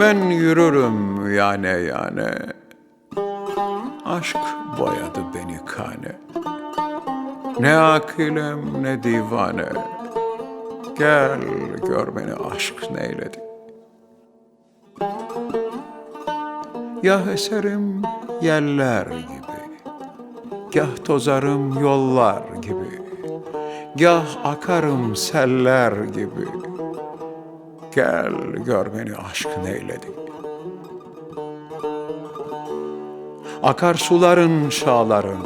Ben yürürüm yane yane. Aşk boyadı beni kane. Ne akilem ne divane. Gel gör beni aşk neyledi. Ya eserim yeller gibi. Gah tozarım yollar gibi. Gah akarım seller gibi. Gel gör beni aşk neyledi. Akar suların şağlarım,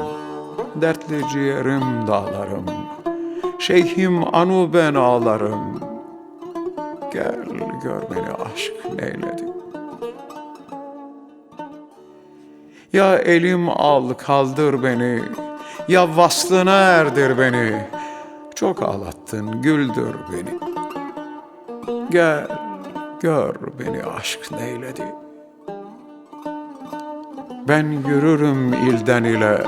dertli ciğerim dağlarım. Şeyhim anu ben ağlarım. Gel gör beni aşk neyledi. Ya elim al kaldır beni, ya vaslına erdir beni. Çok ağlattın güldür beni. Gel gör beni aşk neyledi. Ben yürürüm ilden ile,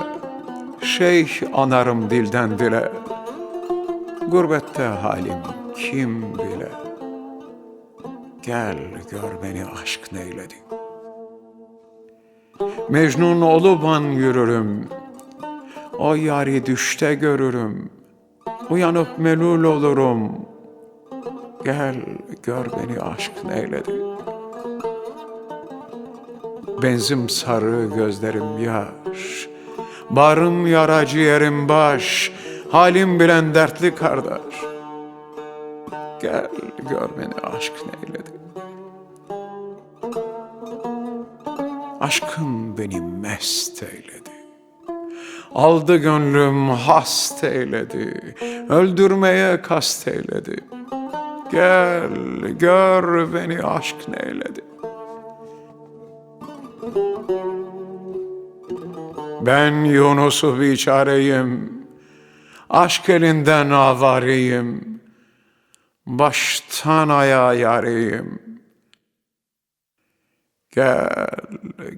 şeyh anarım dilden dile. Gurbette halim kim bile. Gel gör beni aşk neyledi. Mecnun oluban yürürüm. O yari düşte görürüm. Uyanıp melul olurum. Gel gör beni aşk neyledi. Benzim sarı gözlerim yaş. Barım yara ciğerim baş. Halim bilen dertli kardeş. Gel gör beni aşk neyledi. Aşkım beni mest eyledi. Aldı gönlüm hast eyledi. Öldürmeye kast eyledi. Gel gör beni aşk neyledi. Ben Yunus'u biçareyim. Aşk elinden avareyim. Baştan ayağa yareyim. Gel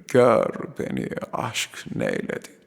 gör beni aşk neyledi.